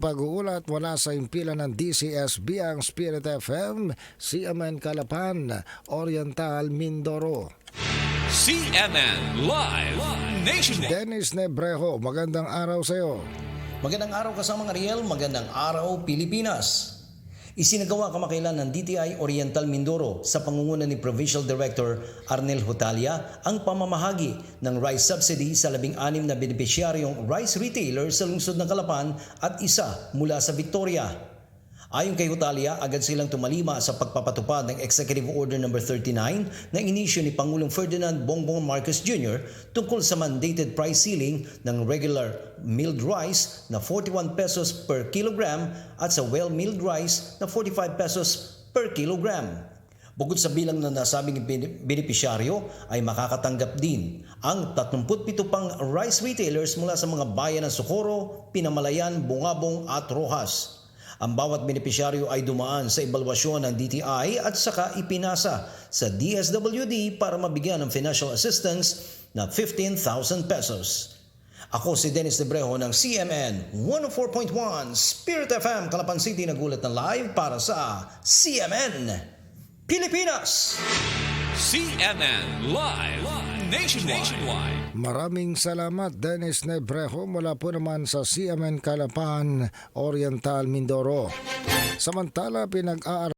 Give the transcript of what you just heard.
Pag-uulat wala sa impila ng DCSB ang Spirit FM, CMN Kalapan, Oriental Mindoro. CNN Live Nationwide. Dennis Nebrejo, magandang araw sa iyo. Magandang araw kasama ng Ariel, magandang araw Pilipinas. Isinagawa kamakailan ng DTI Oriental Mindoro sa pangunguna ni Provincial Director Arnel Hutalia ang pamamahagi ng rice subsidy sa labing-anim na benepisyaryong rice retailer sa lungsod ng Kalapan at isa mula sa Victoria. Ayon kay Hutalia, agad silang tumalima sa pagpapatupad ng Executive Order No. 39 na inisyo ni Pangulong Ferdinand Bongbong Marcos Jr. tungkol sa mandated price ceiling ng regular milled rice na 41 pesos per kilogram at sa well-milled rice na 45 pesos per kilogram. Bukod sa bilang na nasabing bin- benepisyaryo ay makakatanggap din ang 37 pang rice retailers mula sa mga bayan ng Socorro, Pinamalayan, Bungabong at Rojas. Ang bawat benepisyaryo ay dumaan sa ebalwasyon ng DTI at saka ipinasa sa DSWD para mabigyan ng financial assistance na 15,000 pesos. Ako si Dennis Debrejo ng CMN 104.1 Spirit FM Calapan City nagulat na live para sa CMN Pilipinas. CNN Live Nationwide. Maraming salamat Dennis Nebrejo mula po naman sa CMN Kalapan, Oriental Mindoro. Samantala pinag-aaral